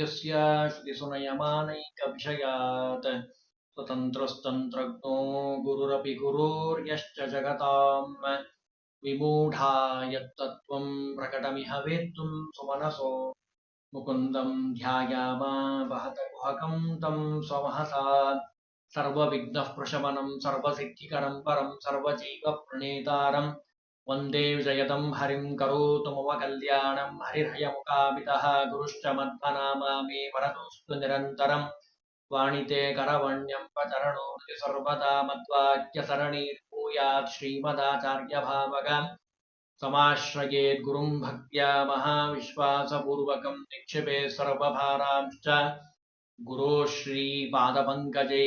यस्य श्रुतिसुनयमानैकविषयात् स्वतन्त्रस्तन्त्रज्ञो गुरुरपि गुरोर्यश्च जगताम् विमूढा यत्तत्त्वं प्रकटमिह वेत्तुं सुमनसो। मुकुन्दं ध्यायामा वहतगुहकं तं स्वमहसा। सर्वविघ्नः प्रशमनं सर्वसिद्धिकरं परं, सर्वजीवप्रणेतारम् वन्दे विजयतं हरिं करोतु मम कल्याणं हरिर्हयमुखामितः गुरुश्च मध्वनामा मे वरदोऽस्तु निरन्तरं वाणिते करवण्यं पचरणो सर्वदा मद्वाक्यसरणीर्भूयात् श्रीमदाचार्यभावग समाश्रयेत् गुरुं भक्त्या महाविश्वासपूर्वकं निक्षिपे सर्वभारांश्च गुरो ಶ್ರೀಪಾದಪಂಕಜೇ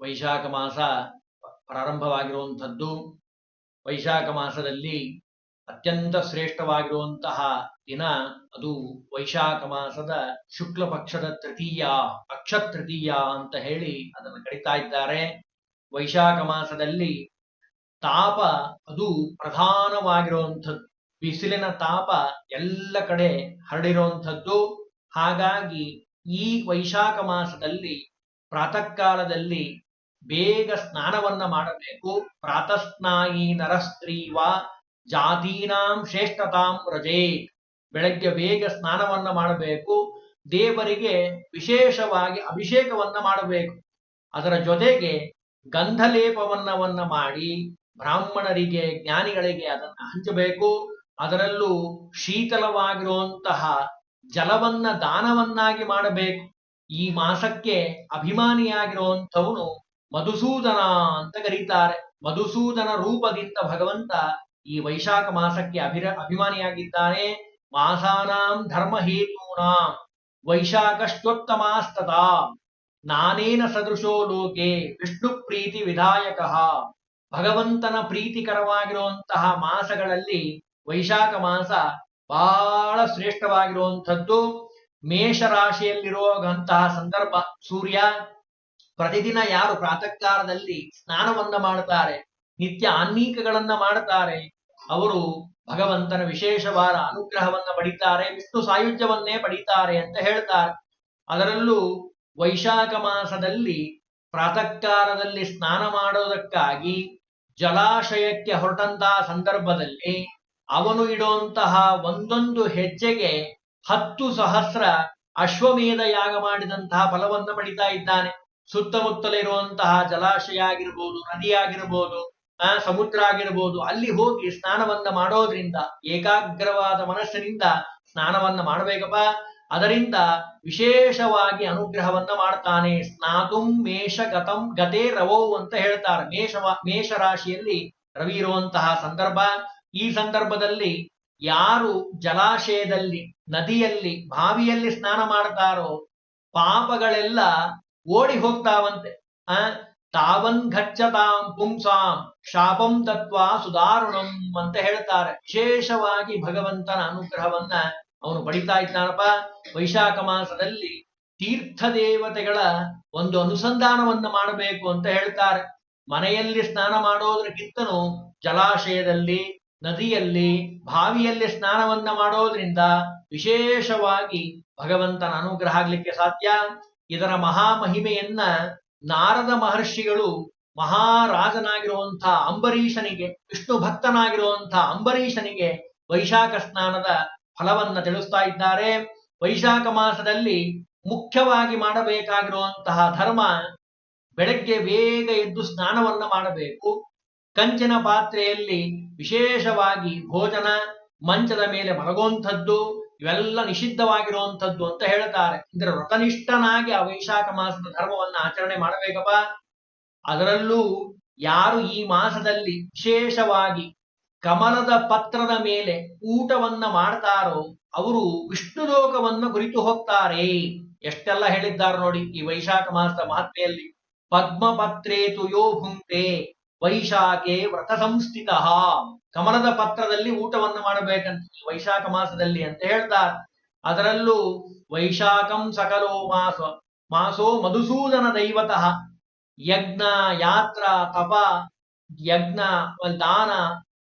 ವೈಶಾಖ ಮಾಸ ಪ್ರಾರಂಭವಾಗಿರುವಂಥದ್ದು ವೈಶಾಖ ಮಾಸದಲ್ಲಿ ಅತ್ಯಂತ ಶ್ರೇಷ್ಠವಾಗಿರುವಂತಹ ದಿನ ಅದು ವೈಶಾಖ ಮಾಸದ ಶುಕ್ಲ ಪಕ್ಷದ ತೃತೀಯ, ಪಕ್ಷ ತೃತೀಯ ಅಂತ ಹೇಳಿ ಅದನ್ನು ಕರಿತಾ ಇದ್ದಾರೆ. ವೈಶಾಖ ಮಾಸದಲ್ಲಿ ತಾಪ ಅದು ಪ್ರಧಾನವಾಗಿರುವಂಥದ್ದು. ಬಿಸಿಲಿನ ತಾಪ ಎಲ್ಲ ಕಡೆ ಹರಡಿರುವಂಥದ್ದು. ಹಾಗಾಗಿ ಈ ವೈಶಾಖ ಮಾಸದಲ್ಲಿ ಪ್ರಾತಃ ಕಾಲದಲ್ಲಿ ಬೇಗ ಸ್ನಾನವನ್ನ ಮಾಡಬೇಕು. ಪ್ರಾತಸ್ನಾಯಿ ನರಸ್ತ್ರೀವ ಜಾತೀನಾಂ ಶ್ರೇಷ್ಠತಾಂ ರಜೇ. ಬೆಳಗ್ಗೆ ಬೇಗ ಸ್ನಾನವನ್ನ ಮಾಡಬೇಕು. ದೇವರಿಗೆ ವಿಶೇಷವಾಗಿ ಅಭಿಷೇಕವನ್ನ ಮಾಡಬೇಕು. ಅದರ ಜೊತೆಗೆ ಗಂಧಲೇಪವನ್ನವನ್ನ ಮಾಡಿ ಬ್ರಾಹ್ಮಣರಿಗೆ, ಜ್ಞಾನಿಗಳಿಗೆ ಅದನ್ನ ಹಂಚಬೇಕು. ಅದರಲ್ಲೂ ಶೀತಲವಾಗಿರುವಂತಹ ಜಲವನ್ನ, ದಾನವನ್ನಾಗಿ ಮಾಡಬೇಕು. ಈ ಮಾಸಕ್ಕೆ ಅಭಿಮಾನಿಯಾಗಿರುವಂಥವನು ಮಧುಸೂದನ ಅಂತ ಕರೀತಾರೆ. ಮಧುಸೂದನ ರೂಪದಿಂದ ಭಗವಂತ ಈ ವೈಶಾಖ ಮಾಸಕ್ಕೆ ಅಭಿರ, ಅಭಿಮಾನಿಯಾಗಿದ್ದಾನೆ. ಮಾಸಾನಾಂ ಧರ್ಮಹೇತೂನಾಂ ವೈಶಾಖಶ್ಚೋತ್ತಮಾಸ್ತತ ನಾನೇನ ಸದೃಶೋ ಲೋಕೆ, ವಿಷ್ಣು ಪ್ರೀತಿ ವಿಧಾಯಕ. ಭಗವಂತನ ಪ್ರೀತಿಕರವಾಗಿರುವಂತಹ ಮಾಸಗಳಲ್ಲಿ ವೈಶಾಖ ಮಾಸ ಬಹಳ ಶ್ರೇಷ್ಠವಾಗಿರುವಂಥದ್ದು. ಮೇಷರಾಶಿಯಲ್ಲಿರುವಂತಹ ಸಂದರ್ಭ ಸೂರ್ಯ ಪ್ರತಿದಿನ ಯಾರು ಪ್ರಾತಃಕಾಲದಲ್ಲಿ ಸ್ನಾನವನ್ನ ಮಾಡುತ್ತಾರೆ ನಿತ್ಯ ಆನ್ಮೀಕಗಳನ್ನ ಮಾಡುತ್ತಾರೆ ಅವರು ಭಗವಂತನ ವಿಶೇಷವಾದ ಅನುಗ್ರಹವನ್ನ ಪಡಿತಾರೆ, ವಿಷ್ಣು ಸಾಯುಜ್ಯವನ್ನೇ ಪಡಿತಾರೆ ಅಂತ ಹೇಳ್ತಾರೆ. ಅದರಲ್ಲೂ ವೈಶಾಖ ಮಾಸದಲ್ಲಿ ಪ್ರಾತಃಕಾಲದಲ್ಲಿ ಸ್ನಾನ ಮಾಡೋದಕ್ಕಾಗಿ ಜಲಾಶಯಕ್ಕೆ ಹೊರಟಂತಹ ಸಂದರ್ಭದಲ್ಲಿ ಅವನು ಇಡುವಂತಹ ಒಂದೊಂದು ಹೆಜ್ಜೆಗೆ ಹತ್ತು ಸಹಸ್ರ ಅಶ್ವಮೇಧ ಯಾಗ ಮಾಡಿದಂತಹ ಫಲವನ್ನು ಪಡಿತಾ ಇದ್ದಾನೆ. ಸುತ್ತಮುತ್ತಲಿರುವಂತಹ ಜಲಾಶಯ ಆಗಿರ್ಬೋದು ನದಿ ಆಗಿರ್ಬೋದು ಆ ಸಮುದ್ರ ಆಗಿರ್ಬೋದು ಅಲ್ಲಿ ಹೋಗಿ ಸ್ನಾನವನ್ನ ಮಾಡೋದ್ರಿಂದ, ಏಕಾಗ್ರವಾದ ಮನಸ್ಸಿನಿಂದ ಸ್ನಾನವನ್ನ ಮಾಡಬೇಕಪ್ಪ. ಅದರಿಂದ ವಿಶೇಷವಾಗಿ ಅನುಗ್ರಹವನ್ನ ಮಾಡ್ತಾನೆ. ಸ್ನಾತುಂ ಮೇಷ ಗತಂ ಗತೆ ರವೋ ಅಂತ ಹೇಳ್ತಾರೆ. ಮೇಷ ರಾಶಿಯಲ್ಲಿ ರವಿ ಇರುವಂತಹ ಸಂದರ್ಭ. ಈ ಸಂದರ್ಭದಲ್ಲಿ ಯಾರು ಜಲಾಶಯದಲ್ಲಿ, ನದಿಯಲ್ಲಿ, ಬಾವಿಯಲ್ಲಿ ಸ್ನಾನ ಮಾಡ್ತಾರೋ, ಪಾಪಗಳೆಲ್ಲ ಓಡಿ ಹೋಗ್ತಾವಂತೆ. ಆ, ತಾವನ್ ಘಚ್ಚತಾಂ ಪುಂಸಾಂ ಶಾಪಂ ತತ್ವ ಸುಧಾರುಣಂ ಅಂತ ಹೇಳ್ತಾರೆ. ವಿಶೇಷವಾಗಿ ಭಗವಂತನ ಅನುಗ್ರಹವನ್ನ ಅವನು ಪಡಿತಾ ಇದ್ದಾನಪ್ಪ. ವೈಶಾಖ ಮಾಸದಲ್ಲಿ ತೀರ್ಥ ದೇವತೆಗಳ ಒಂದು ಅನುಸಂಧಾನವನ್ನ ಮಾಡಬೇಕು ಅಂತ ಹೇಳ್ತಾರೆ. ಮನೆಯಲ್ಲಿ ಸ್ನಾನ ಮಾಡೋದ್ರಕ್ಕಿಂತನೂ ಜಲಾಶಯದಲ್ಲಿ, ನದಿಯಲ್ಲಿ, ಬಾವಿಯಲ್ಲಿ ಸ್ನಾನವನ್ನ ಮಾಡೋದ್ರಿಂದ ವಿಶೇಷವಾಗಿ ಭಗವಂತನ ಅನುಗ್ರಹ ಆಗ್ಲಿಕ್ಕೆ ಸಾಧ್ಯ. ಇದರ ಮಹಾಮಹಿಮೆಯನ್ನ ನಾರದ ಮಹರ್ಷಿಗಳು ಮಹಾರಾಜನಾಗಿರುವಂತಹ ಅಂಬರೀಷನಿಗೆ, ವಿಷ್ಣು ಭಕ್ತನಾಗಿರುವಂತಹ ಅಂಬರೀಷನಿಗೆ ವೈಶಾಖ ಸ್ನಾನದ ಫಲವನ್ನ ತಿಳಿಸ್ತಾ ಇದ್ದಾರೆ. ವೈಶಾಖ ಮಾಸದಲ್ಲಿ ಮುಖ್ಯವಾಗಿ ಮಾಡಬೇಕಾಗಿರುವಂತಹ ಧರ್ಮ ಬೆಳಗ್ಗೆ ಬೇಗ ಎದ್ದು ಸ್ನಾನವನ್ನ ಮಾಡಬೇಕು. ಕಂಚಿನ ಪಾತ್ರೆಯಲ್ಲಿ ವಿಶೇಷವಾಗಿ ಭೋಜನ, ಮಂಚದ ಮೇಲೆ ಮಲಗುವಂಥದ್ದು ಇವೆಲ್ಲ ನಿಷಿದ್ಧವಾಗಿರುವಂಥದ್ದು ಅಂತ ಹೇಳ್ತಾರೆ ಅಂದ್ರೆ ವ್ರತನಿಷ್ಠನಾಗಿ ಆ ವೈಶಾಖ ಮಾಸದ ಧರ್ಮವನ್ನ ಆಚರಣೆ ಮಾಡಬೇಕಪ್ಪ. ಅದರಲ್ಲೂ ಯಾರು ಈ ಮಾಸದಲ್ಲಿ ವಿಶೇಷವಾಗಿ ಕಮಲದ ಪತ್ರದ ಮೇಲೆ ಊಟವನ್ನ ಮಾಡ್ತಾರೋ ಅವರು ವಿಷ್ಣು ಲೋಕವನ್ನು ಕುರಿತು ಹೋಗ್ತಾರೆ. ಎಷ್ಟೆಲ್ಲ ಹೇಳಿದ್ದಾರೆ ನೋಡಿ ಈ ವೈಶಾಖ ಮಾಸದ ಮಹತ್ವೆಯಲ್ಲಿ. ಪದ್ಮಪತ್ರೇತು ಯೋ ಭುಂಕ್ತೆ. ವೈಶಾಖೆ ವ್ರತ ಸಂಸ್ಥಿತ ಕಮಲದ ಪತ್ರದಲ್ಲಿ ಊಟವನ್ನು ಮಾಡಬೇಕಂತ ವೈಶಾಖ ಮಾಸದಲ್ಲಿ ಅಂತ ಹೇಳ್ತಾರೆ. ಅದರಲ್ಲೂ ವೈಶಾಖಂ ಸಕಲೋ ಮಾಸ, ಮಾಸೋ ಮಧುಸೂದನ ದೈವತಃ. ಯಜ್ಞ, ಯಾತ್ರ, ತಪ, ಯಜ್ಞ ದಾನ,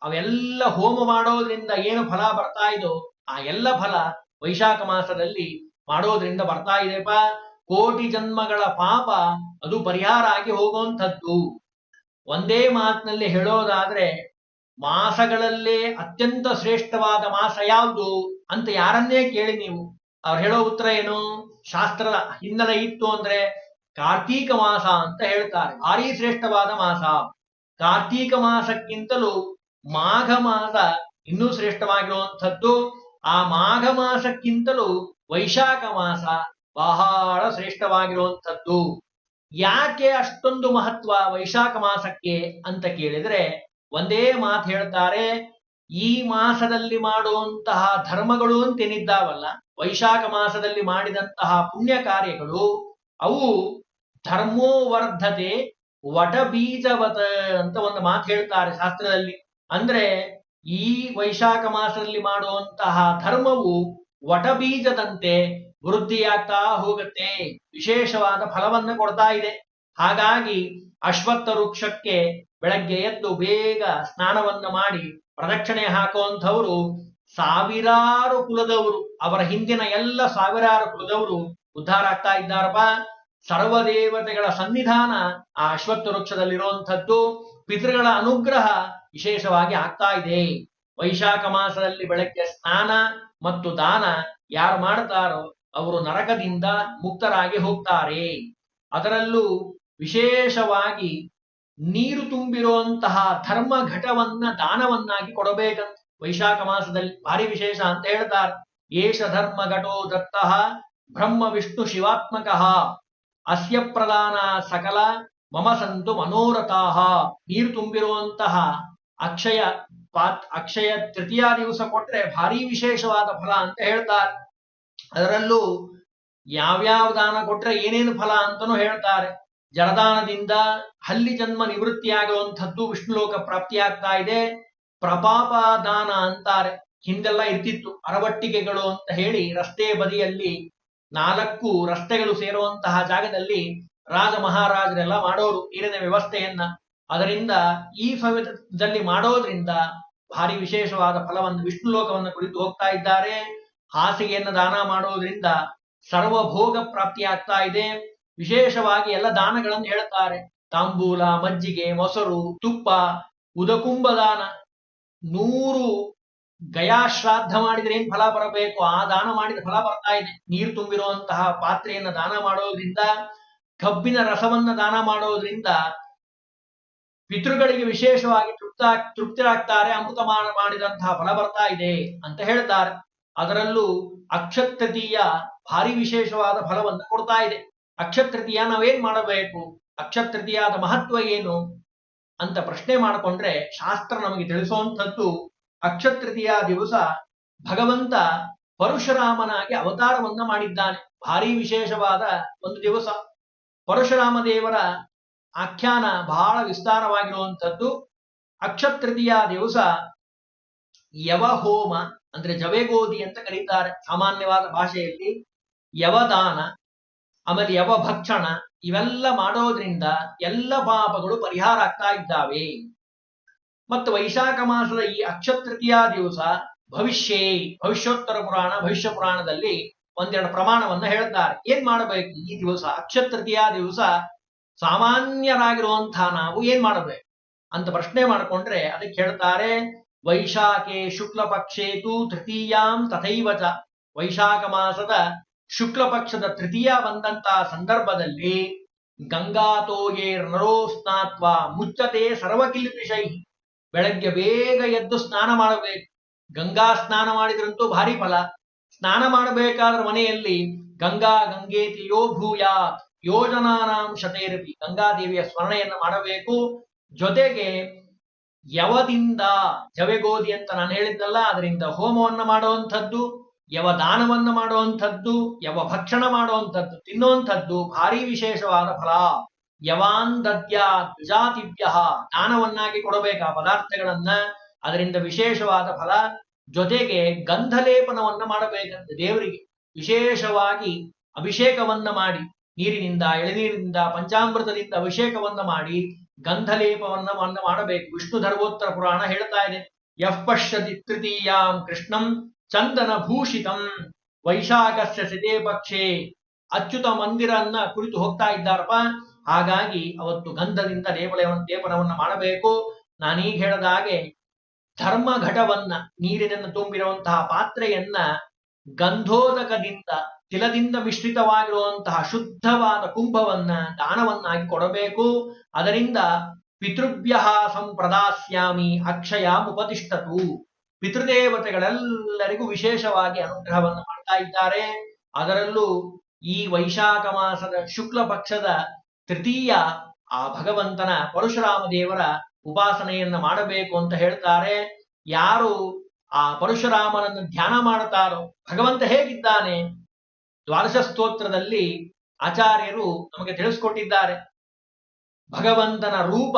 ಅವೆಲ್ಲ ಹೋಮ ಮಾಡೋದ್ರಿಂದ ಏನು ಫಲ ಬರ್ತಾ ಇದೋ, ಆ ಎಲ್ಲ ಫಲ ವೈಶಾಖ ಮಾಸದಲ್ಲಿ ಮಾಡೋದ್ರಿಂದ ಬರ್ತಾ ಇದೆಪ್ಪ ಕೋಟಿ ಜನ್ಮಗಳ ಪಾಪ ಅದು ಪರಿಹಾರ ಆಗಿ ಹೋಗುವಂಥದ್ದು. ಒಂದೇ ಮಾತಿನಲ್ಲಿ ಹೇಳೋದಾದ್ರೆ ಮಾಸಗಳಲ್ಲೇ ಅತ್ಯಂತ ಶ್ರೇಷ್ಠವಾದ ಮಾಸ ಯಾವುದು ಅಂತ ಯಾರನ್ನೇ ಕೇಳಿ ನೀವು. ಅವ್ರು ಹೇಳೋ ಉತ್ತರ ಏನು? ಶಾಸ್ತ್ರದ ಹಿನ್ನೆಲೆ ಇತ್ತು ಅಂದ್ರೆ ಕಾರ್ತೀಕ ಮಾಸ ಅಂತ ಹೇಳ್ತಾರೆ. ಭಾರಿ ಶ್ರೇಷ್ಠವಾದ ಮಾಸ. ಕಾರ್ತೀಕ ಮಾಸಕ್ಕಿಂತಲೂ ಮಾಘ ಮಾಸ ಇನ್ನೂ ಶ್ರೇಷ್ಠವಾಗಿರುವಂಥದ್ದು. ಆ ಮಾಘ ಮಾಸಕ್ಕಿಂತಲೂ ವೈಶಾಖ ಮಾಸ ಬಹಳ ಶ್ರೇಷ್ಠವಾಗಿರುವಂಥದ್ದು. ಯಾಕೆ ಅಷ್ಟೊಂದು ಮಹತ್ವ ವೈಶಾಖ ಮಾಸಕ್ಕೆ ಅಂತ ಕೇಳಿದ್ರೆ ಒಂದೇ ಮಾತು ಹೇಳ್ತಾರೆ, ಈ ಮಾಸದಲ್ಲಿ ಮಾಡುವಂತಹ ಧರ್ಮಗಳು ಅಂತೇನಿದ್ದಾವಲ್ಲ ವೈಶಾಖ ಮಾಸದಲ್ಲಿ ಮಾಡಿದಂತಹ ಪುಣ್ಯ ಕಾರ್ಯಗಳು, ಅವು ಧರ್ಮೋವರ್ಧತೆ ವಟಬೀಜವತ ವಟ ಬೀಜವತ ಅಂತ ಒಂದು ಮಾತು ಹೇಳ್ತಾರೆ ಶಾಸ್ತ್ರದಲ್ಲಿ. ಅಂದ್ರೆ ಈ ವೈಶಾಖ ಮಾಸದಲ್ಲಿ ಮಾಡುವಂತಹ ಧರ್ಮವು ವಟ ಬೀಜದಂತೆ ವೃದ್ಧಿಯಾಗ್ತಾ ಹೋಗುತ್ತೆ. ವಿಶೇಷವಾದ ಫಲವನ್ನು ಕೊಡ್ತಾ ಇದೆ. ಹಾಗಾಗಿ ಅಶ್ವತ್ಥ ವೃಕ್ಷಕ್ಕೆ ಬೆಳಗ್ಗೆ ಎದ್ದು ಬೇಗ ಸ್ನಾನವನ್ನು ಮಾಡಿ ಪ್ರದಕ್ಷಿಣೆ ಹಾಕುವಂಥವರು ಸಾವಿರಾರು ಕುಲದವರು. ಅವರ ಹಿಂದಿನ ಎಲ್ಲ ಸಾವಿರಾರು ಕುಲದವರು ಉದ್ಧಾರ ಆಗ್ತಾ ಇದ್ದಾರಪ್ಪ. ಸರ್ವದೇವತೆಗಳ ಸನ್ನಿಧಾನ ಆ ಅಶ್ವತ್ಥ ವೃಕ್ಷದಲ್ಲಿರುವಂಥದ್ದು. ಪಿತೃಗಳ ಅನುಗ್ರಹ ವಿಶೇಷವಾಗಿ ಆಗ್ತಾ ಇದೆ. ವೈಶಾಖ ಮಾಸದಲ್ಲಿ ಬೆಳಗ್ಗೆ ಸ್ನಾನ ಮತ್ತು ದಾನ ಯಾರು ಮಾಡ್ತಾರೋ ಅವರು ನರಕದಿಂದ ಮುಕ್ತರಾಗಿ ಹೋಗ್ತಾರೆ. ಅದರಲ್ಲೂ ವಿಶೇಷವಾಗಿ ನೀರು ತುಂಬಿರುವಂತಹ ಧರ್ಮ ಘಟವನ್ನ ದಾನವನ್ನಾಗಿ ಕೊಡಬೇಕಂತ ವೈಶಾಖ ಮಾಸದಲ್ಲಿ ಭಾರಿ ವಿಶೇಷ ಅಂತ ಹೇಳ್ತಾರೆ. ಏಷ ಧರ್ಮ ಘಟೋ ದತ್ತ ಬ್ರಹ್ಮ ವಿಷ್ಣು ಶಿವಾತ್ಮಕಃ ಅಸ್ಯ ಪ್ರಧಾನ ಸಕಲ ಮಮ ಸಂತು ಮನೋರಥಾಹ ನೀರು ತುಂಬಿರುವಂತಹ ಅಕ್ಷಯ ಪಾತ್ ಅಕ್ಷಯ ತೃತೀಯ ದಿವಸ ಕೊಟ್ರೆ ಭಾರಿ ವಿಶೇಷವಾದ ಫಲ ಅಂತ ಹೇಳ್ತಾರೆ. ಅದರಲ್ಲೂ ಯಾವ್ಯಾವ ದಾನ ಕೊಟ್ರೆ ಏನೇನು ಫಲ ಅಂತನೂ ಹೇಳ್ತಾರೆ. ಜಲದಾನದಿಂದ ಹಲ್ಲಿ ಜನ್ಮ ನಿವೃತ್ತಿಯಾಗುವಂಥದ್ದು ವಿಷ್ಣುಲೋಕ ಪ್ರಾಪ್ತಿಯಾಗ್ತಾ ಇದೆ. ಪ್ರಪಾಪ ದಾನ ಅಂತಾರೆ. ಹಿಂದೆಲ್ಲ ಇರ್ತಿತ್ತು. ಅರವಟ್ಟಿಗೆಗಳು ಅಂತ ಹೇಳಿ ರಸ್ತೆ ಬದಿಯಲ್ಲಿ ನಾಲ್ಕು ರಸ್ತೆಗಳು ಸೇರುವಂತಹ ಜಾಗದಲ್ಲಿ ರಾಜ ಮಹಾರಾಜರೆಲ್ಲ ಮಾಡೋರು. ನೀರಿನ ವ್ಯವಸ್ಥೆಯನ್ನ ಅದರಿಂದ ಈ ಸಮಯದಲ್ಲಿ ಮಾಡೋದ್ರಿಂದ ಭಾರಿ ವಿಶೇಷವಾದ ಫಲವನ್ನು ವಿಷ್ಣು ಲೋಕವನ್ನು ಕುರಿತು ಹೋಗ್ತಾ ಇದ್ದಾರೆ. ಹಾಸಿಗೆಯನ್ನು ದಾನ ಮಾಡೋದ್ರಿಂದ ಸರ್ವಭೋಗ ಪ್ರಾಪ್ತಿಯಾಗ್ತಾ ಇದೆ. ವಿಶೇಷವಾಗಿ ಎಲ್ಲ ದಾನಗಳನ್ನು ಹೇಳ್ತಾರೆ ತಾಂಬೂಲ, ಮಜ್ಜಿಗೆ, ಮೊಸರು, ತುಪ್ಪ ಉದಕುಂಭ ದಾನ ನೂರು ಗಯಾಶ್ರಾದ್ದ ಮಾಡಿದ್ರೆ ಏನ್ ಫಲ ಬರಬೇಕು? ಆ ದಾನ ಮಾಡಿದ ಫಲ ಬರ್ತಾ ಇದೆ. ನೀರು ತುಂಬಿರುವಂತಹ ಪಾತ್ರೆಯನ್ನ ದಾನ ಮಾಡೋದ್ರಿಂದ ಕಬ್ಬಿನ ರಸವನ್ನ ದಾನ ಮಾಡೋದ್ರಿಂದ ಪಿತೃಗಳಿಗೆ ವಿಶೇಷವಾಗಿ ತೃಪ್ತ, ತೃಪ್ತರಾಗ್ತಾರೆ. ಅಮೃತ ಮಾಡಿದಂತಹ ಫಲ ಬರ್ತಾ ಇದೆ ಅಂತ ಹೇಳ್ತಾರೆ. ಅದರಲ್ಲೂ ಅಕ್ಷತೃತೀಯ ಭಾರಿ ವಿಶೇಷವಾದ ಫಲವನ್ನು ಕೊಡ್ತಾ ಇದೆ. ಅಕ್ಷತೃತೀಯ ನಾವೇನ್ ಮಾಡಬೇಕು? ಅಕ್ಷತೃತೀಯಾದ ಮಹತ್ವ ಏನು? ಅಂತ ಪ್ರಶ್ನೆ ಮಾಡಿಕೊಂಡ್ರೆ ಶಾಸ್ತ್ರ ನಮಗೆ ತಿಳಿಸುವಂಥದ್ದು ಅಕ್ಷತೃತೀಯ ದಿವಸ ಭಗವಂತ ಪರಶುರಾಮನಾಗಿ ಅವತಾರವನ್ನ ಮಾಡಿದ್ದಾನೆ. ಭಾರಿ ವಿಶೇಷವಾದ ಒಂದು ದಿವಸ. ಪರಶುರಾಮ ದೇವರ ಆಖ್ಯಾನ ಬಹಳ ವಿಸ್ತಾರವಾಗಿರುವಂಥದ್ದು ಅಕ್ಷತೃತೀಯ ದಿವಸ ಯವಹೋಮ ಅಂದ್ರೆ ಜವೆಗೋದಿ ಅಂತ ಕರೀತಾರೆ ಸಾಮಾನ್ಯವಾದ ಭಾಷೆಯಲ್ಲಿ. ಯವದಾನ, ಆಮೇಲೆ ಯವಭಕ್ಷಣ ಇವೆಲ್ಲ ಮಾಡೋದ್ರಿಂದ ಎಲ್ಲ ಪಾಪಗಳು ಪರಿಹಾರ ಆಗ್ತಾ ಇದ್ದಾವೆ. ಮತ್ತು ವೈಶಾಖ ಮಾಸದ ಈ ಅಕ್ಷತೃತೀಯ ದಿವಸ ಭವಿಷ್ಯೇ, ಭವಿಷ್ಯೋತ್ತರ ಪುರಾಣ, ಭವಿಷ್ಯ ಪುರಾಣದಲ್ಲಿ ಒಂದೆರಡು ಪ್ರಮಾಣವನ್ನ ಹೇಳುತ್ತಾರೆ ಏನ್ ಮಾಡಬೇಕು? ಈ ದಿವಸ ಅಕ್ಷತೃತೀಯ ದಿವಸ ಸಾಮಾನ್ಯರಾಗಿರುವಂತಹ ನಾವು ಏನ್ ಮಾಡಬೇಕು? ಅಂತ ಪ್ರಶ್ನೆ ಮಾಡಿಕೊಂಡ್ರೆ ಅದಕ್ಕೆ ಹೇಳ್ತಾರೆ ವೈಶಾಖೆ ಶುಕ್ಲ ತು ತೃತೀಯಾಂ ತಥೈವ ಚ ವೈಶಾಖ ಮಾಸದ ಶುಕ್ಲಪಕ್ಷದ ತೃತೀಯ ಬಂದಂತಹ ಸಂದರ್ಭದಲ್ಲಿ ಗಂಗಾತೋಯೇ ನರೋ ಸ್ನಾತ್ವ ಮುಚ್ಚತೆ ಸರ್ವಕಿಲ್ಪಿಷೈ ಬೆಳಗ್ಗೆ ಬೇಗ ಎದ್ದು ಸ್ನಾನ ಮಾಡಬೇಕು. ಗಂಗಾ ಸ್ನಾನ ಮಾಡಿದ್ರಂತೂ ಭಾರಿ ಫಲ. ಸ್ನಾನ ಮಾಡಬೇಕಾದ್ರ ಮನೆಯಲ್ಲಿ ಗಂಗಾ ಗಂಗೇತಿ ಯೋ ಭೂಯಾತ್ ಯೋಜನಾನಾಂ ಶತೇರಪಿ ಗಂಗಾದೇವಿಯ ಸ್ಮರಣೆಯನ್ನು ಮಾಡಬೇಕು. ಜೊತೆಗೆ ಯವದಿಂದ ಜವೆಗೋದಿ ಅಂತ ನಾನು ಹೇಳಿದ್ದಲ್ಲ, ಅದರಿಂದ ಹೋಮವನ್ನ ಮಾಡುವಂಥದ್ದು ಯವ ದಾನವನ್ನ ಮಾಡುವಂಥದ್ದು ಯವ ಭಕ್ಷಣ ಮಾಡುವಂಥದ್ದು, ತಿನ್ನುವಂಥದ್ದು, ಭಾರಿ ವಿಶೇಷವಾದ ಫಲ. ಯವಾನ್ ದದ್ಯ ದ್ವಿಜಾತಿಭ್ಯ ದಾನವನ್ನಾಗಿ ಕೊಡಬೇಕು ಆ ಪದಾರ್ಥಗಳನ್ನ, ಅದರಿಂದ ವಿಶೇಷವಾದ ಫಲ. ಜೊತೆಗೆ ಗಂಧಲೇಪನವನ್ನ ಮಾಡಬೇಕಂತೆ ದೇವರಿಗೆ. ವಿಶೇಷವಾಗಿ ಅಭಿಷೇಕವನ್ನ ಮಾಡಿ, ನೀರಿನಿಂದ, ಎಳೆನೀರಿನಿಂದ, ಪಂಚಾಮೃತದಿಂದ ಅಭಿಷೇಕವನ್ನ ಮಾಡಿ ಗಂಧಲೇಪವನ್ನ ಮಾಡಬೇಕು. ವಿಷ್ಣು ಧರ್ಮೋತ್ತರ ಪುರಾಣ ಹೇಳ್ತಾ ಇದೆ. ಯಃ ಪಶ್ಯತಿ ತೃತೀಯಾಂ ಕೃಷ್ಣಂ ಚಂದನ ಭೂಷಿತಂ ವೈಶಾಖಸ್ಯ ಸಿದೇ ಪಕ್ಷೆ. ಅಚ್ಯುತ ಮಂದಿರನ್ನ ಕುರಿತು ಹೋಗ್ತಾ ಇದ್ದಾರಪ್ಪ. ಹಾಗಾಗಿ ಅವತ್ತು ಗಂಧದಿಂದ ಲೇಪನ ದೇವನವನ್ನ ಮಾಡಬೇಕು. ನಾನೀಗ ಹೇಳದ ಹಾಗೆ ಧರ್ಮ ಘಟವನ್ನ ನೀರಿನಿಂದ ತುಂಬಿರುವಂತಹ ಪಾತ್ರೆಯನ್ನ ಗಂಧೋದಕದಿಂದ ತಿಲದಿಂದ ಮಿಶ್ರಿತವಾಗಿರುವಂತಹ ಶುದ್ಧವಾದ ಕುಂಭವನ್ನ ದಾನವನ್ನಾಗಿ ಕೊಡಬೇಕು. ಅದರಿಂದ ಪಿತೃಭ್ಯ ಸಂಪ್ರದಾಸ್ಯಾಮಿ ಅಕ್ಷಯ ಉಪತಿಷ್ಠತು. ಪಿತೃದೇವತೆಗಳೆಲ್ಲರಿಗೂ ವಿಶೇಷವಾಗಿ ಅನುಗ್ರಹವನ್ನು ಮಾಡ್ತಾ ಇದ್ದಾರೆ. ಅದರಲ್ಲೂ ಈ ವೈಶಾಖ ಮಾಸದ ಶುಕ್ಲ ಪಕ್ಷದ ತೃತೀಯ ಆ ಭಗವಂತನ ಪರಶುರಾಮ ದೇವರ ಉಪಾಸನೆಯನ್ನ ಮಾಡಬೇಕು ಅಂತ ಹೇಳ್ತಾರೆ. ಯಾರು ಆ ಪರಶುರಾಮನನ್ನು ಧ್ಯಾನ ಮಾಡುತ್ತಾರೋ, ಭಗವಂತ ಹೇಗಿದ್ದಾನೆ ದ್ವಾದಶ ಸ್ತೋತ್ರದಲ್ಲಿ ಆಚಾರ್ಯರು ನಮಗೆ ತಿಳಿಸ್ಕೊಟ್ಟಿದ್ದಾರೆ. ಭಗವಂತನ ರೂಪ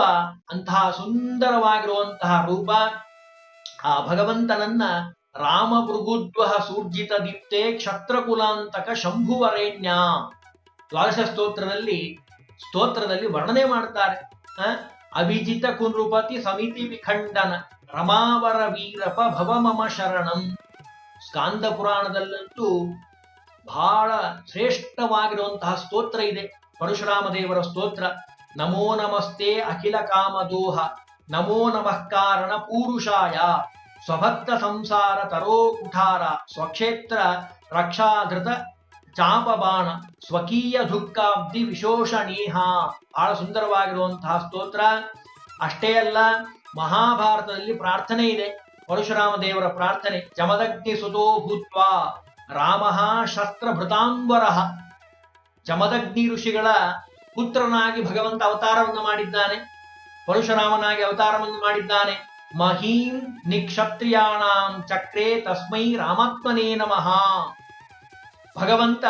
ಅಂತಹ ಸುಂದರವಾಗಿರುವಂತಹ ರೂಪ, ಆ ಭಗವಂತನನ್ನ ರಾಮ ಸೂರ್ಜಿತ ದೀಪ್ತೆ ಕ್ಷತ್ರಕುಲಾಂತಕ ಶಂಭುವರೇಣ್ಯ. ದ್ವಾದಶ ಸ್ತೋತ್ರದಲ್ಲಿ ಸ್ತೋತ್ರದಲ್ಲಿ ವರ್ಣನೆ ಮಾಡ್ತಾರೆ. ಅಭಿಜಿತ ಕುನೃಪತಿ ಸಮಿತಿ ವಿಖಂಡನ ರಮಾವರ ವೀರಪ ಭವ ಮಮ ಶರಣಂ. ಸ್ಕಾಂದ ಪುರಾಣದಲ್ಲಂತೂ ಬಹಳ ಶ್ರೇಷ್ಠವಾಗಿರುವಂತಹ ಸ್ತೋತ್ರ ಇದೆ. ಪರಶುರಾಮ ದೇವರ ಸ್ತೋತ್ರ. ನಮೋ ನಮಸ್ತೆ ಅಖಿಲ ಕಾಮದೋಹ. ನಮೋ ನಮಃ ಕಾರಣ ಪೂರುಷಾಯ. ಸ್ವಭಕ್ತ ಸಂಸಾರ ತರೋ ಕುಠಾರ. ಸ್ವಕ್ಷೇತ್ರ ರಕ್ಷಾಧೃತ ಚಾಪಬಾಣ. ಸ್ವಕೀಯ ದುಃಖಾಬ್ಧಿ ವಿಶೋಷಣೀಹ. ಬಹಳ ಸುಂದರವಾಗಿರುವಂತಹ ಸ್ತೋತ್ರ. ಅಷ್ಟೇ ಅಲ್ಲ, ಮಹಾಭಾರತದಲ್ಲಿ ಪ್ರಾರ್ಥನೆ ಇದೆ. ಪರಶುರಾಮ ದೇವರ ಪ್ರಾರ್ಥನೆ. ಜಮದಗ್ನಿ ಸುತೋ ಭೂತ್ವ. ರಾಮ ಶಸ್ತ್ರಭೃತಾಂಬರ. ಜಮದಗ್ನಿ ಋಷಿಗಳ ಪುತ್ರನಾಗಿ ಭಗವಂತ ಅವತಾರವನ್ನು ಮಾಡಿದ್ದಾನೆ. ಪರಶುರಾಮನಾಗಿ ಅವತಾರವನ್ನು ಮಾಡಿದ್ದಾನೆ. ಮಹೀಂ ನಿಕ್ಷತ್ರಿಯಾಣಾಂ ಚಕ್ರೆ ತಸ್ಮೈ ರಾಮಾತ್ಮನೇ ನಮಃ. ಭಗವಂತ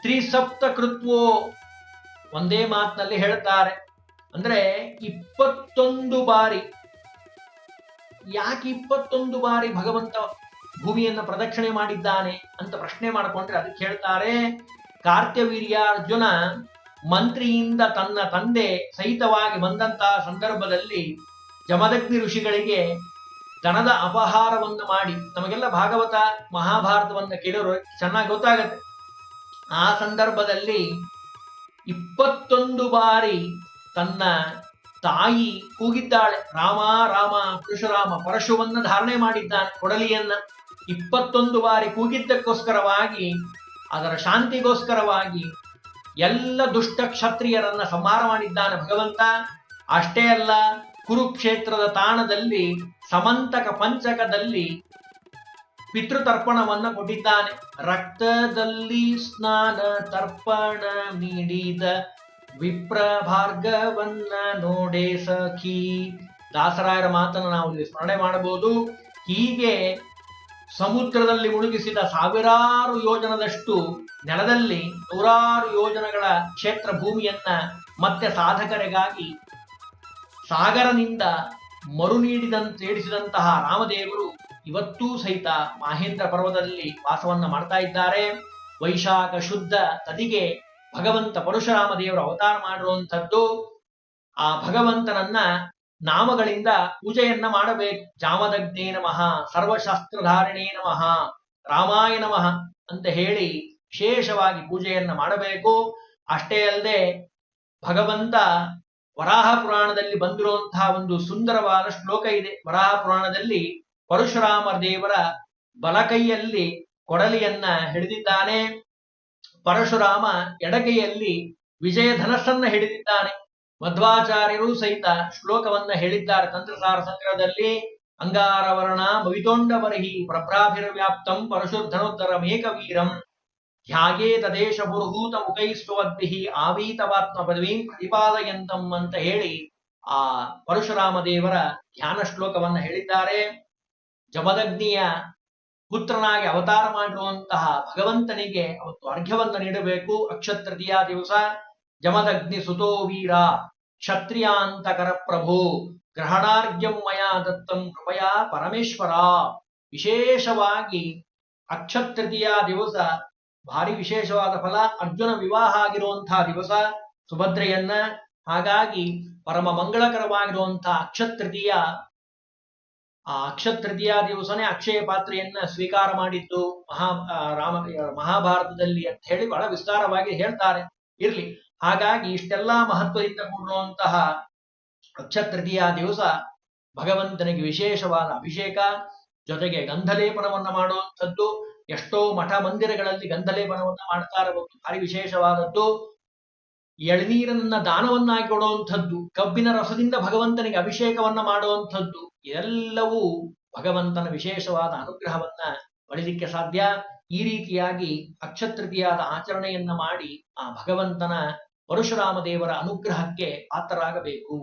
ತ್ರಿಸಪ್ತ ಕೃತ್ವೋ ಒಂದೇ ಮಾತಿನಲ್ಲಿ ಹೇಳುತ್ತಾರೆ. ಅಂದ್ರೆ ಇಪ್ಪತ್ತೊಂದು ಬಾರಿ. ಯಾಕೆ ಇಪ್ಪತ್ತೊಂದು ಬಾರಿ ಭಗವಂತ ಭೂಮಿಯನ್ನ ಪ್ರದಕ್ಷಿಣೆ ಮಾಡಿದ್ದಾನೆ ಅಂತ ಪ್ರಶ್ನೆ ಮಾಡಿಕೊಂಡ್ರೆ ಅದಕ್ಕೆ ಹೇಳ್ತಾರೆ ಕಾರ್ತ್ಯವೀರ್ಯಾರ್ಜುನ ಮಂತ್ರಿಯಿಂದ ತನ್ನ ತಂದೆ ಸಹಿತವಾಗಿ ಬಂದಂತಹ ಸಂದರ್ಭದಲ್ಲಿ ಜಮದಗ್ನಿ ಋಷಿಗಳಿಗೆ ದನದ ಅಪಹಾರವನ್ನು ಮಾಡಿ. ನಮಗೆಲ್ಲ ಭಾಗವತ, ಮಹಾಭಾರತವನ್ನ ಕೇಳೋರು ಚೆನ್ನಾಗಿ ಗೊತ್ತಾಗತ್ತೆ. ಆ ಸಂದರ್ಭದಲ್ಲಿ ಇಪ್ಪತ್ತೊಂದು ಬಾರಿ ತನ್ನ ತಾಯಿ ಕೂಗಿದ್ದಾಳೆ. ರಾಮ ರಾಮ, ಪರಶುರಾಮ, ಪರಶುವನ್ನ ಧಾರಣೆ ಮಾಡಿದ್ದಾನೆ ಕೊಡಲಿಯನ್ನ. ಇಪ್ಪತ್ತೊಂದು ಬಾರಿ ಕೂಗಿದ್ದಕ್ಕೋಸ್ಕರವಾಗಿ, ಅದರ ಶಾಂತಿಗೋಸ್ಕರವಾಗಿ ಎಲ್ಲ ದುಷ್ಟ ಕ್ಷತ್ರಿಯರನ್ನ ಸಂಹಾರ ಮಾಡಿದ್ದಾನೆ ಭಗವಂತ. ಅಷ್ಟೇ ಅಲ್ಲ, ಕುರುಕ್ಷೇತ್ರದ ತಾಣದಲ್ಲಿ, ಸಮಂತಕ ಪಂಚಕದಲ್ಲಿ ಪಿತೃತರ್ಪಣವನ್ನ ಕೊಟ್ಟಿದ್ದಾನೆ. ರಕ್ತದಲ್ಲಿ ಸ್ನಾನ ತರ್ಪಣ ನೀಡಿದ ವಿಪ್ರ ಭಾರ್ಗವನ್ನ ನೋಡೆ ಸಖಿ. ದಾಸರಾಯರ ಮಾತನ್ನು ನಾವು ಇಲ್ಲಿ ಸ್ಮರಣೆ ಮಾಡಬಹುದು. ಹೀಗೆ ಸಮುದ್ರದಲ್ಲಿ ಮುಳುಗಿಸಿದ ಸಾವಿರಾರು ಯೋಜನದಷ್ಟು ನೆಲದಲ್ಲಿ ನೂರಾರು ಯೋಜನಗಳ ಕ್ಷೇತ್ರ ಭೂಮಿಯನ್ನ ಮತ್ತೆ ಸಾಧಕರಿಗಾಗಿ ಸಾಗರನಿಂದ ಮರು ನೀಡಿದಂತೆ ರಾಮದೇವರು ಇವತ್ತೂ ಸಹಿತ ಮಹೇಂದ್ರ ಪರ್ವತದಲ್ಲಿ ವಾಸವನ್ನ ಮಾಡ್ತಾ ಇದ್ದಾರೆ. ವೈಶಾಖ ಶುದ್ಧ ತದಿಗೆ ಭಗವಂತ ಪರಶುರಾಮ ದೇವರು ಅವತಾರ ಮಾಡಿರುವಂಥದ್ದು. ಆ ಭಗವಂತನನ್ನ ನಾಮಗಳಿಂದ ಪೂಜೆಯನ್ನ ಮಾಡಬೇಕು. ಜಾಮದಗ್ನೇ ನಮಃ, ಸರ್ವಶಾಸ್ತ್ರಧಾರಣೇ ನಮಃ, ರಾಮಾಯ ನಮಃ ಅಂತ ಹೇಳಿ ವಿಶೇಷವಾಗಿ ಪೂಜೆಯನ್ನ ಮಾಡಬೇಕು. ಅಷ್ಟೇ ಅಲ್ಲದೆ ಭಗವಂತ ವರಾಹ ಪುರಾಣದಲ್ಲಿ ಬಂದಿರುವಂತಹ ಒಂದು ಸುಂದರವಾದ ಶ್ಲೋಕ ಇದೆ. ವರಾಹ ಪುರಾಣದಲ್ಲಿ ಪರಶುರಾಮ ದೇವರ ಬಲಕೈಯಲ್ಲಿ ಕೊಡಲಿಯನ್ನ ಹಿಡಿದಿದ್ದಾನೆ. ಪರಶುರಾಮ ಎಡಗೈಯಲ್ಲಿ ವಿಜಯ ಧನಸ್ಸನ್ನ ಹಿಡಿದಿದ್ದಾನೆ. ಮಧ್ವಾಚಾರ್ಯರು ಸಹಿತ ಶ್ಲೋಕವನ್ನ ಹೇಳಿದ್ದಾರೆ. ತಂತ್ರಸಾರ ಸಂಗ್ರಹದಲ್ಲಿ ಅಂಗಾರವರ್ಣ ಭವಿತೋಂಡವರ್ಹಿ ಪ್ರಭ್ರಾಭಿರ್ವ್ಯಾಪ್ತಂ ಪರಶುರ್ಧನೋತ್ತರ ಮೇಕವೀರಂ ಧ್ಯಾಗೇ ತದೇಶ ಪುರುಹೂತ ಮುಖೈಸ್ವದ್ಭಿ ಆವೀತವಾತ್ಮ ಪದವೀಂ ಪ್ರತಿಪಾದಯಂತಂ ಅಂತ ಹೇಳಿ ಆ ಪರಶುರಾಮ ದೇವರ ಧ್ಯಾನ ಶ್ಲೋಕವನ್ನ ಹೇಳಿದ್ದಾರೆ. ಜಮದಗ್ನಿಯ ಪುತ್ರನಾಗಿ ಅವತಾರ ಮಾಡಿರುವಂತಹ ಭಗವಂತನಿಗೆ ಅವತ್ತು ಅರ್ಘ್ಯವನ್ನು ನೀಡಬೇಕು. ಅಕ್ಷತೃತೀಯ ದಿವಸ ಜಮದಗ್ನಿ ಸುತೋ ವೀರ, ಕ್ಷತ್ರಿಯಾಂತಕರ ಪ್ರಭು, ಗ್ರಹಣಾರ್ಘ್ಯಂ ಮಯ ದತ್ತಂ ಕೃಪಯಾ ಪರಮೇಶ್ವರ. ವಿಶೇಷವಾಗಿ ಅಕ್ಷತೃತೀಯ ದಿವಸ ಭಾರಿ ವಿಶೇಷವಾದ ಫಲ. ಅರ್ಜುನ ವಿವಾಹ ಆಗಿರುವಂತಹ ದಿವಸ ಸುಭದ್ರೆಯನ್ನ. ಹಾಗಾಗಿ ಪರಮ ಮಂಗಳಕರವಾಗಿರುವಂತಹ ಅಕ್ಷತೃತೀಯ ಆ ಅಕ್ಷತೃತೀಯ ದಿವಸನೇ ಅಕ್ಷಯ ಪಾತ್ರೆಯನ್ನ ಸ್ವೀಕಾರ ಮಾಡಿದ್ದು. ಮಹಾ ರಾಮ, ಮಹಾಭಾರತದಲ್ಲಿ ಅಂತ ಹೇಳಿ ಬಹಳ ವಿಸ್ತಾರವಾಗಿ ಹೇಳ್ತಾರೆ. ಇರ್ಲಿ. ಹಾಗಾಗಿ ಇಷ್ಟೆಲ್ಲಾ ಮಹತ್ವದಿಂದ ಕೂಡಿರುವಂತಹ ಅಕ್ಷತೃತೀಯ ದಿವಸ ಭಗವಂತನಿಗೆ ವಿಶೇಷವಾದ ಅಭಿಷೇಕ, ಜೊತೆಗೆ ಗಂಧಲೇಪನವನ್ನ ಮಾಡುವಂಥದ್ದು, ಎಷ್ಟೋ ಮಠ ಮಂದಿರಗಳಲ್ಲಿ ಗಂಧಲೇಪನವನ್ನ ಮಾಡ್ತಾ ಇರಬಹುದು ಭಾರಿ ವಿಶೇಷವಾದದ್ದು. ಎಳನೀರನ್ನ ದಾನವನ್ನಾಗಿ ಕೊಡುವಂಥದ್ದು, ಕಬ್ಬಿನ ರಸದಿಂದ ಭಗವಂತನಿಗೆ ಅಭಿಷೇಕವನ್ನ ಮಾಡುವಂಥದ್ದು ಎಲ್ಲವೂ ಭಗವಂತನ ವಿಶೇಷವಾದ ಅನುಗ್ರಹವನ್ನ ಪಡೆಯಲಿಕ್ಕೆ ಸಾಧ್ಯ. ಈ ರೀತಿಯಾಗಿ ಅಕ್ಷತೃತಿಯಾದ ಆಚರಣೆಯನ್ನ ಮಾಡಿ ಆ ಭಗವಂತನ ಪರಶುರಾಮ ದೇವರ ಅನುಗ್ರಹಕ್ಕೆ ಪಾತ್ರರಾಗಬೇಕು